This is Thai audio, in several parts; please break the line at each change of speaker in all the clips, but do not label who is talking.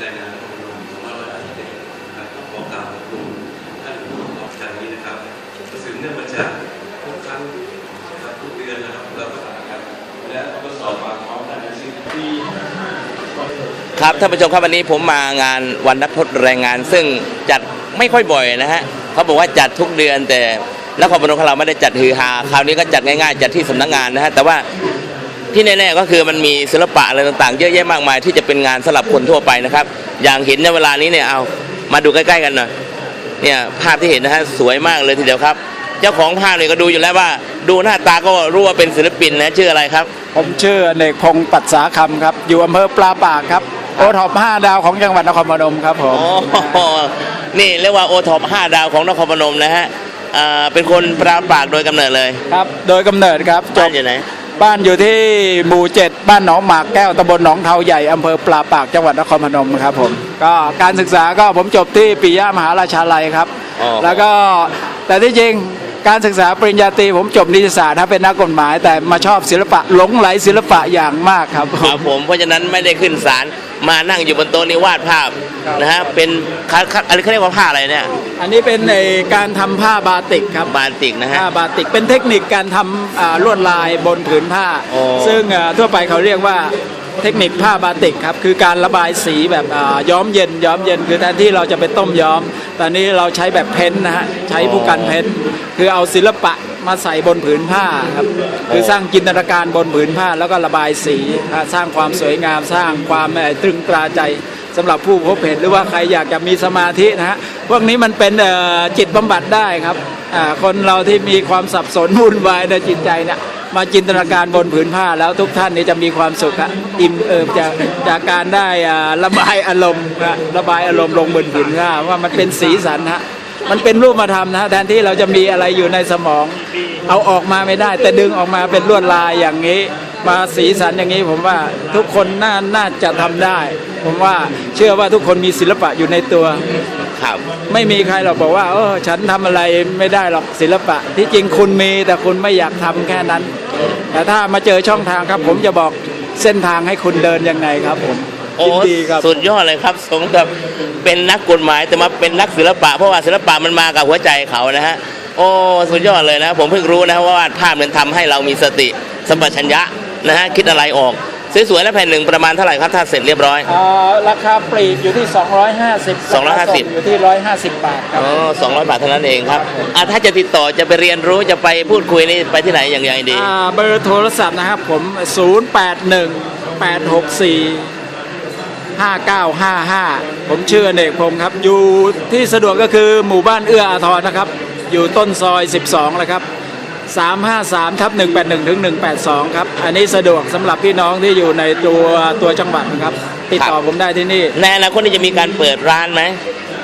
แรงงานของกรมสมรสอาชีพนะครับต้องขอกราบขอบคุณท่านผู้ออกจากนี้นะครับก็สืบเนื่องมาจากทุกครั้งนะครับทุกเดือนนะครับเราก็ต่างกันและก็สอบปากคำกันทั้งสิ้นปี
ครับท่านผู้ชมครับวันนี้ผมมางานวันนักพจน์แรงงาน ซึ่งจัดไม่ค่อยบ่อยนะฮะเขาบอกว่าจัดทุกเดือนแต่นครพนมของเราไม่ได้จัดฮือฮาคราวนี้ก็จัดง่ายๆ จัดที่สำนักงานนะฮะแต่ว่าที่แน่ๆก็คือมันมีศิลปะอะไรต่างๆ เยอะแยะมากมาย ที่จะเป็นงานสำหรับคนทั่วไปนะครับ อย่างเห็นในเวลานี้เนี่ยเอามาดูใกล้ๆกันหน่อยเนี่ยภาพที่เห็นนะฮะสวยมากเลยทีเดียวครับ เจ้าของภาพเนี่ยก็ดูอยู่แล้วว่า ดูหน้าตาก็รู้ว่าเป็นศิลปินนะชื่ออะไรครับ
ผมชื่ออเนกพงศ์ปัตสาคำครับ อยู่อำเภอปลาปากครับ โอท็อป5ดาวของจังหวัดนครพนมครับผม
อ๋อนี่เรียกว่าโอท็อป5ดาวของนครพนมนะฮะอ่าเป็นคนปราปากโดยกำเนิดเลย
ครับ โดยกำเนิดครับจ
บ้า
บ
นอยู่ไหน
บ้านอยู่ที่หมู่7บ้านหนองหมากแก้วตำบลหนองเทาใหญ่อำเภอปลาปากจังหวัดนครพนมครับผมก็การศึกษาก็ผมจบที่ปิยะมหาราชาลัยครับ
อ๋อ
แล้วก็แต่ที่จริง การศึกษาปริญญาตรีผมจบนิติศาสตร์นะเป็นนักกฎหมาย แต่มาชอบศิลปะหลงไหลศิลปะอย่างมากครับ
ครับผมเพราะฉะนั้นไม่ได้ขึ้นศาลมานั่งอยู่บนโต๊ะนี้วาดภาพ
ครับ
นะฮะเป็นเขาเขาอะไรเขาเรียกว่าผ้าอะไรเนี่ย
อันนี้เป็นในการทำผ้าบาติกครับ
บาติกนะฮะ
ผ้าบาติกเป็นเทคนิคการทำอ่าลวดลายบนผืนผ้า
อ๋อ
ซึ่งอ่าทั่วไปเขาเรียกว่า เทคนิคผ้าบาติกครับคือการระบายสีแบบย้อมเย็น ย้อมเย็นคือแทนที่เราจะไปต้มย้อม ตอนนี้เราใช้แบบเพ้นท์นะฮะใช้ผู้กันเพ้นท์คือเอาศิลปะมาใส่บนผืนผ้าครับคือสร้างจินตนาการบนผืนผ้าแล้วก็ระบายสีสร้างความสวยงามสร้างความตรึงตราใจสำหรับผู้พบเห็นหรือว่าใครอยากจะมีสมาธินะฮะพวกนี้มันเป็นจิตบำบัดได้ครับคนเราที่มีความสับสนวุ่นวายในจิตใจเนี่ย มาจินตนาการบนผืนผ้าแล้วทุกท่านนี่จะมีความสุขอะอิ่มเอิบจากจากการได้ระบายอารมณ์ระบายอารมณ์ลงบนผืนผ้าว่ามันเป็นสีสันฮะมันเป็นรูปธรรมนะแทนที่เราจะมีอะไรอยู่ในสมอง เอาออกมาไม่ได้ แต่ดึงออกมาเป็นลวดลายอย่างนี้ มาสีสันอย่างนี้ผมว่าทุกคนน่าน่าจะทำได้ ผมว่าเชื่อว่าทุกคนมีศิลปะอยู่ในตัว
ครับ
ไม่มีใครหรอกบอกว่าเออฉันทำอะไรไม่ได้หรอกศิลปะ ที่จริงคุณมีแต่คุณไม่อยากทำแค่นั้น แต่ถ้ามาเจอช่องทางครับ ผมจะบอกเส้นทางให้คุณเดินยังไงครับผม
โอ้
ยินดีครับ
สุดยอดเลยครับสมกับเป็นนักกฎหมายแต่มาเป็นนักศิลปะ เพราะว่าศิลปะมันมากับหัวใจเขานะฮะโอ้สุดยอดเลยนะ ผมเพิ่งรู้นะว่าวาดภาพมันทำให้เรามีสติสัมปชัญญะนะฮะคิดอะไรออก สวยๆแล้วแผ่นหนึ่งประมาณเท่าไหร่ครับถ้าเสร็จเรียบร้อย
อ่าราคาปลีกอยู่ที่ 250
250
ราคาส่งอยู่ที่ 150 บาทครับ
อ๋อสองร้อยบาทเท่านั้นเองครับอะถ้าจะติดต่อจะไปเรียนรู้จะไปพูดคุยนี่ไปที่ไหนอย่างไรดี
อ่าเบอร์โทรศัพท์นะครับผม 081 864 5955 ผมชื่ออเนกพงศ์ครับ อยู่ที่สะดวกก็คือหมู่บ้านเอื้ออาทรนะครับ อยู่ต้นซอย 12เลยครับ 353ทับ181ถึง182 ครับ อันนี้สะดวกสำหรับพี่น้องที่อยู่ในตัวตัวจังหวัดนะครับ ติดต่อผมได้ที่นี่
ในอนาคตนี่จะมีการเปิดร้านไหม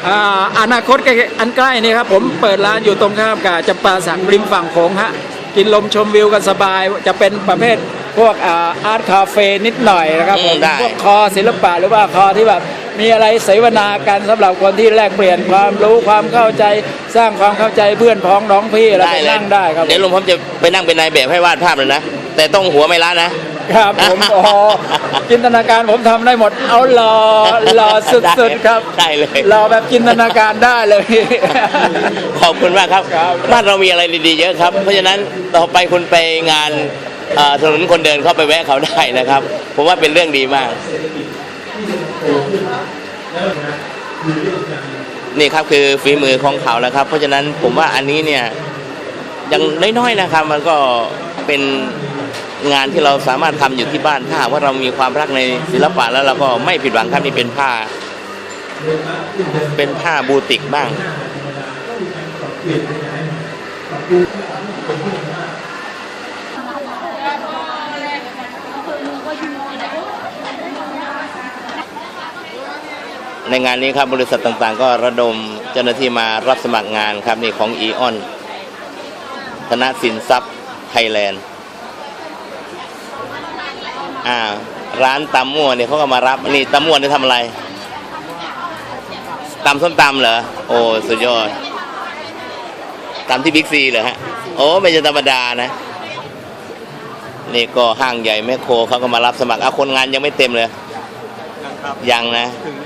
อ่าอนาคตใกล้อันใกล้นี่ครับผมเปิดร้านอยู่ตรงข้ามกับจำปาสักริมฝั่งโขงฮะกินลมชมวิวกันสบายจะเป็นประเภทพวกอาอาร์ตคาเฟ่นิดหน่อยนะครับผม
อืมได้
พวกคอศิลปะหรือว่าคอที่แบบ มีอะไรเสวนากันสำหรับคนที่แลกเปลี่ยนความรู้ความเข้าใจสร้างความเข้าใจเพื่อนพ้องน้องพี่แล้วไปนั่งได้ครับ
เดี๋ยวลุงผมจะไปนั่งเป็นนายแบบให้วาดภาพเลยนะ แต่ต้องหัวไม่ล้านนะ
ครับผมโอ้โหจินตนาการผมทำได้หมด เอาหล่อหล่อสุดๆครับ
ได้เลย
หล่อแบบจินตนาการได้เลย
ขอบคุณมากครับ
ครับ
บ้านเรามีอะไรดีๆเยอะครับ เพราะฉะนั้นต่อไปคุณไปงานเอ่อถนนคนเดินเข้าไปแวะเขาได้นะครับ ผมว่าเป็นเรื่องดีมาก นี่ครับคือฝีมือของเขาแล้วครับ เพราะฉะนั้นผมว่าอันนี้เนี่ยยังน้อยๆนะครับ มันก็เป็นงานที่เราสามารถทำอยู่ที่บ้านถ้าหากว่าเรามีความรักในศิลปะแล้วเราก็ไม่ผิดหวังครับนี่เป็นผ้า เป็นผ้าบูติกบ้าง ในงานนี้ครับบริษัทต่างๆ ก็ระดมเจ้าหน้าที่มารับสมัครงานครับนี่ของอีออนธนสินทรัพย์ไทยแลนด์อ่าร้านตำมั่วเนี่ยเขาก็มารับนี่ตำมั่วนี่ทำอะไรตำส้มตำเหรอโอ้สุดยอดตำที่บิ๊กซีเหรอฮะโอ้ไม่ใช่ธรรมดานะนี่ก็ห้างใหญ่แมคโครเขาก็มารับสมัครเอาคนงานยังไม่เต็มเลย
นะครับ
ยังนะ
ถึงเต็มที่นี่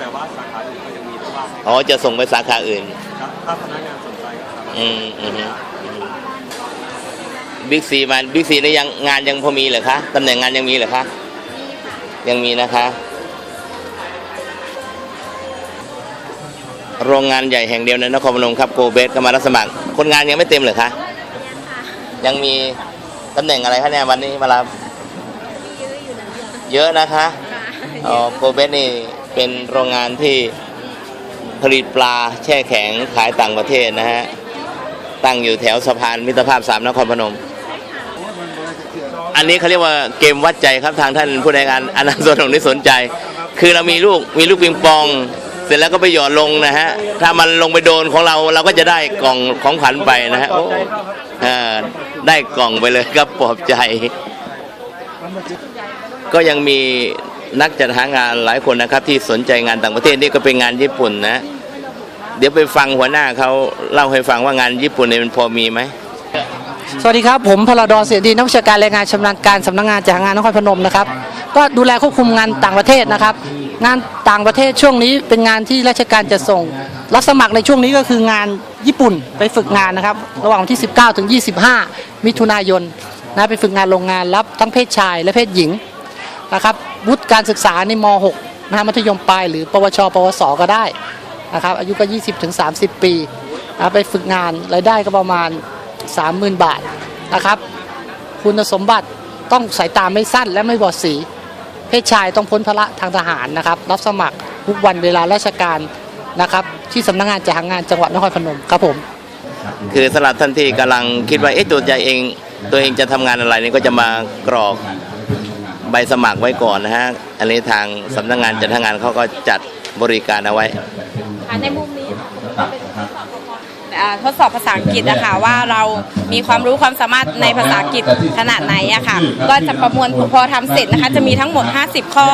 แต่ว่าสาขาอื่นก็ยังมีด้วยบ้าง
อ๋อจะส่งไปสาขาอื่น
ครับถ้าพนักงานสนใจก็สามารถ
อืมอืมบิ๊กซีมาบิ๊กซีนี่ยังงานยังพอมีเหรอคะตำแหน่งงานยังมีเหรอคะยังมีนะคะ โรงงานใหญ่แห่งเดียวในนครพนมครับโกเบสก็มารับสมัคร คนงานยังไม่เต็มเหรอคะยังมีตำแหน่งอะไรคะเนี่ยวันนี้มารับเยอะนะคะอ๋อโกเบสนี่ เป็นโรงงานที่ผลิตปลาแช่แข็งขายต่างประเทศนะฮะ ตั้งอยู่แถวสะพานมิตรภาพสามนครพนม อันนี้เขาเรียกว่าเกมวัดใจครับทางท่านผู้ในวยการอนันต์สนงที่สนใจ คือเรามีลูกมีลูกปิงปอง เสร็จแล้วก็ไปหยอดลงนะฮะ ถ้ามันลงไปโดนของเราเราก็จะได้กล่องของขวัญไปนะฮะโอ้เออได้กล่องไปเลยครับปลอบใจ ก็ยังมี นักจัดหางานหลายคนนะครับ ที่สนใจงานต่างประเทศนี่ก็เป็นงานญี่ปุ่นนะ เดี๋ยวไปฟังหัวหน้าเขาเล่าให้ฟังว่างานญี่ปุ่นเนี่ยมันพอมีไหม
สวัสดีครับ ผมพลดอเสียดีนักวิชาการแรงงานชำนาญการสำนักงานจัดหางานนครพนมนะครับ ก็ดูแลควบคุมงานต่างประเทศนะครับ งานต่างประเทศช่วงนี้เป็นงานที่ราชการจะส่ง รับสมัครในช่วงนี้ก็คืองานญี่ปุ่นไปฝึกงานนะครับ ระหว่างวันที่ 19 ถึง 25 มิถุนายนนะไปฝึกงานโรงงานรับทั้งเพศชายและเพศหญิง นะครับวุฒิการศึกษาในม .6 นะฮะมัธยมปลายหรือปวช ปวส ก็ได้นะครับอายุก็ 20ถึง30 ปีนะไปฝึกงานรายได้ก็ประมาณ 30,000 บาทนะครับคุณสมบัติต้องสายตาไม่สั้นและไม่บอดสี เพศชายต้องพ้นพละทางทหารนะครับ รับสมัครทุกวันเวลาราชการนะครับ ที่สำนักงานจัดหางานจังหวัดนครพนมครับผม
คือสำหรับท่านที่กำลังคิดว่าเอ๊ะตัวใจเอง ตัวเองจะทำงานอะไรนี่ก็จะมากรอก ใบสมัครไว้ก่อนนะฮะ อันนี้ทางสำนักงานจัดหางานเขาก็จัดบริการเอาไว้
ค่ะในมุมนี้อ่าทดสอบภาษาอังกฤษนะคะว่าเรามีความรู้ความสามารถในภาษาอังกฤษขนาดไหนอะค่ะ ก็จะประมวลพอทำเสร็จนะคะ จะมีทั้งหมด 50 ข้อ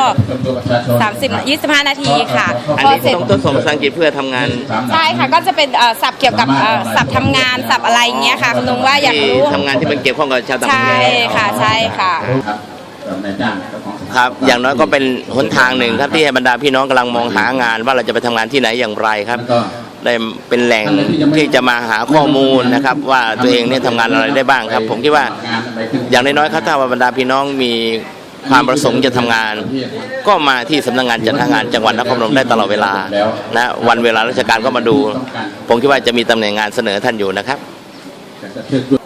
30 25 นาทีค่ะ
อัน
พอ
นี้
เสร็จ
ต้องทดสอบภาษาอังกฤษเพื่อทำงาน
ใช่ค่ะก็จะเป็นเอ่อศัพท์เกี่ยวกับเอ่อศัพท์ทำงานศัพท์อะไรอย่างเงี้ยค่ะคุณลุงว่าอยาก
ที่
รู้
ทำงานที่มันเกี่ยวข้องกับชาวต่างประ
ใช่
เทศ
ค่ะใช่ค่ะ
ครับ อย่างน้อยก็เป็นหนทางหนึ่งครับที่ให้บรรดาพี่น้องกำลังมองหางาน ว่าเราจะไปทำงานที่ไหนอย่างไรครับได้เป็นแหล่งที่จะมาหาข้อมูลนะครับ ว่าตัวเองเนี่ยทำงานอะไรได้บ้างครับ ผมคิดว่าอย่างน้อยๆครับถ้าว่าบรรดาพี่น้องมีความประสงค์จะทำงาน ก็มาที่สำนักงานจัดหางานจังหวัดนครพนมได้ตลอดเวลานะวันเวลาราชการก็มาดู ผมคิดว่าจะมีตำแหน่งงานเสนอท่านอยู่นะครับ
น้องน้ำมันน่าจะปล่อยให้